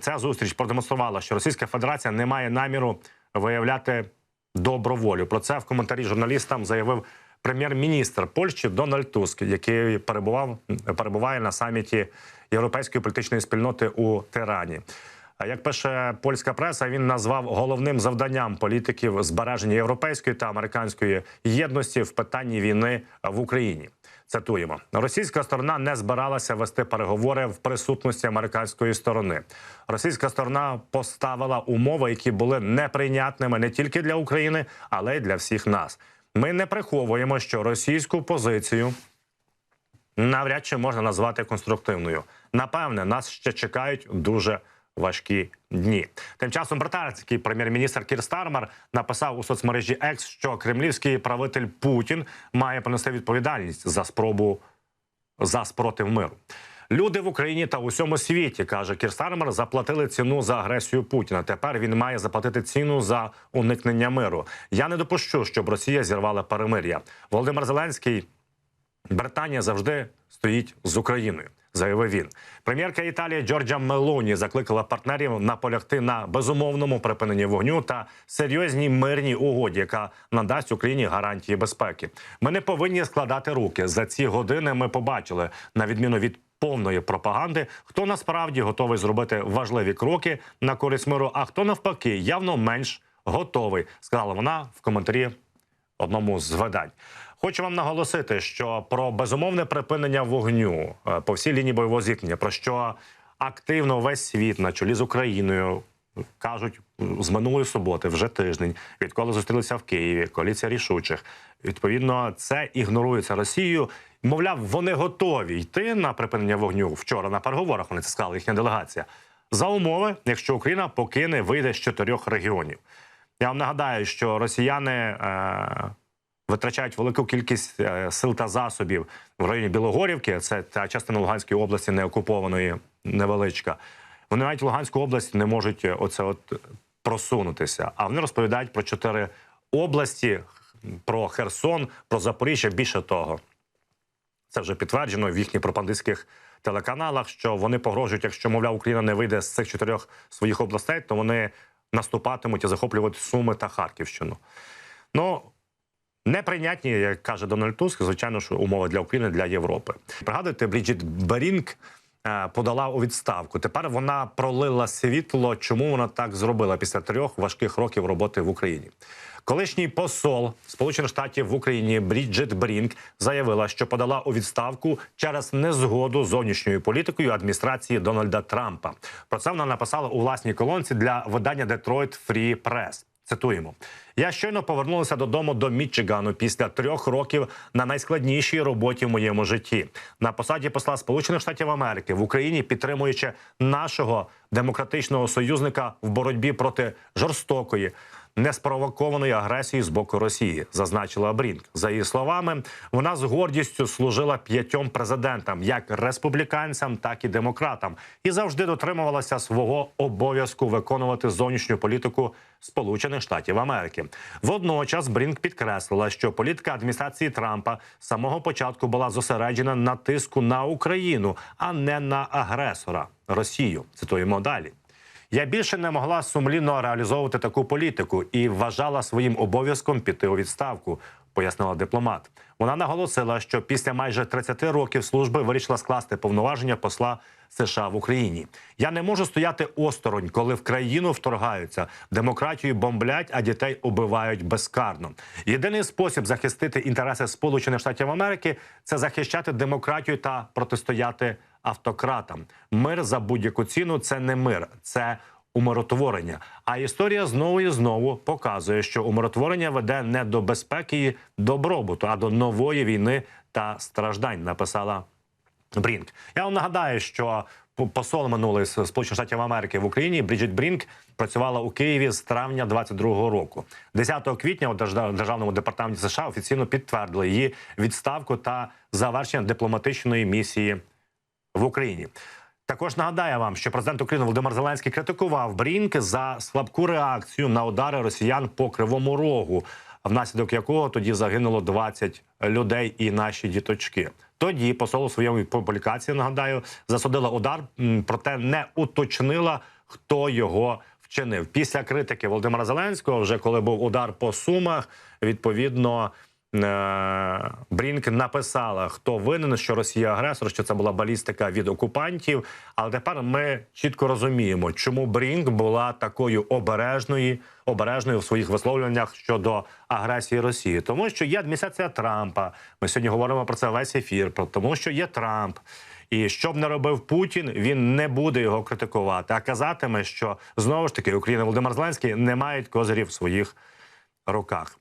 Ця зустріч продемонструвала, що Російська Федерація не має наміру виявляти доброволю. Про це в коментарі журналістам заявив прем'єр-міністр Польщі Дональд Туск, який перебував перебуває на саміті європейської політичної спільноти у Тирані. Як пише польська преса, він назвав головним завданням політиків збереження європейської та американської єдності в питанні війни в Україні. Цитуємо: російська сторона не збиралася вести переговори в присутності американської сторони. Російська сторона поставила умови, які були неприйнятними не тільки для України, але й для всіх нас. Ми не приховуємо, що російську позицію навряд чи можна назвати конструктивною. Напевне, нас ще чекають дуже важкі дні. Тим часом британський прем'єр-міністр Кір Стармер написав у соцмережі X, що кремлівський правитель Путін має понести відповідальність за спробу за спротив миру. Люди в Україні та усьому світі каже Кір Стармер, заплатили ціну за агресію Путіна. Тепер він має заплатити ціну за уникнення миру. Я не допущу, щоб Росія зірвала перемир'я. Володимир Зеленський Британія завжди стоїть з Україною. Заявив він, прем'єрка Італії Джорджа Мелоні закликала партнерів наполягти на безумовному припиненні вогню та серйозній мирній угоді, яка надасть Україні гарантії безпеки. Ми не повинні складати руки за ці години. Ми побачили на відміну від повної пропаганди, хто насправді готовий зробити важливі кроки на користь миру, а хто навпаки явно менш готовий, сказала вона в коментарі одному з видань. Хочу вам наголосити, що про безумовне припинення вогню е, по всій лінії бойового зіткнення, про що активно весь світ на чолі з Україною кажуть з минулої суботи, вже тиждень, відколи зустрілися в Києві, коаліція рішучих. Відповідно, це ігнорується Росією. Мовляв, вони готові йти на припинення вогню вчора на переговорах. Вони це сказала їхня делегація за умови, якщо Україна покине вийде з чотирьох регіонів. Я вам нагадаю, що росіяни. Е витрачають велику кількість е, сил та засобів в районі Білогорівки. Це та частина Луганської області неокупованої невеличка. Вони навіть в Луганську область не можуть е, оце от просунутися. А вони розповідають про чотири області: про Херсон, про Запоріжжя. Більше того, це вже підтверджено в їхніх пропагандистських телеканалах, що вони погрожують, якщо мовляв Україна не вийде з цих чотирьох своїх областей, то вони наступатимуть і захоплювати Суми та Харківщину. Ну Неприйнятні, як каже Дональд Туск, звичайно, що умови для України для Європи. Пригадуєте, Бріджіт Берінг е, подала у відставку. Тепер вона пролила світло, чому вона так зробила після трьох важких років роботи в Україні. Колишній посол Сполучених Штатів в Україні Бріджит Брінк заявила, що подала у відставку через незгоду зовнішньою політикою адміністрації Дональда Трампа. Про це вона написала у власній колонці для видання Detroit Free Press. Цитуємо: я щойно повернулася додому до Мічигану після трьох років на найскладнішій роботі в моєму житті на посаді посла Сполучених Штатів Америки в Україні, підтримуючи нашого демократичного союзника в боротьбі проти жорстокої. Неспровокованої агресії з боку Росії, зазначила Брінк. За її словами, вона з гордістю служила п'ятьом президентам, як республіканцям, так і демократам, і завжди дотримувалася свого обов'язку виконувати зовнішню політику Сполучених Штатів Америки. Водночас Брінк підкреслила, що політика адміністрації Трампа з самого початку була зосереджена на тиску на Україну, а не на агресора Росію. Цитуємо далі. Я більше не могла сумлінно реалізовувати таку політику і вважала своїм обов'язком піти у відставку. Пояснила дипломат. Вона наголосила, що після майже 30 років служби вирішила скласти повноваження посла США в Україні. Я не можу стояти осторонь, коли в країну вторгаються, демократію бомблять, а дітей убивають безкарно. Єдиний спосіб захистити інтереси Сполучених Штатів Америки це захищати демократію та протистояти автократам. Мир за будь-яку ціну це не мир, це умиротворення. А історія знову і знову показує, що умиротворення веде не до безпеки і добробуту, а до нової війни та страждань. Написала Брінк. Я вам нагадаю, що посол минулий Сполучених Штатів Америки в Україні Бріджит Брінк працювала у Києві з травня 22-го року. 10 квітня у державному департаменті США офіційно підтвердили її відставку та завершення дипломатичної місії в Україні. Також нагадаю вам, що президент України Володимир Зеленський критикував Брінк за слабку реакцію на удари росіян по кривому рогу, внаслідок якого тоді загинуло 20 людей і наші діточки. Тоді посол у своєму публікації нагадаю засудила удар, проте не уточнила хто його вчинив. Після критики Володимира Зеленського, вже коли був удар по сумах, відповідно. Е, Брінк написала, хто винен, що Росія агресор, що це була балістика від окупантів. Але тепер ми чітко розуміємо, чому Брінк була такою обережною, обережною в своїх висловлюваннях щодо агресії Росії, тому що є адміністрація Трампа. Ми сьогодні говоримо про це весь ефір. Про тому, що є Трамп. І що б не робив Путін, він не буде його критикувати, а казатиме, що знову ж таки Україна Володимир Зеленський не мають козирів в своїх руках.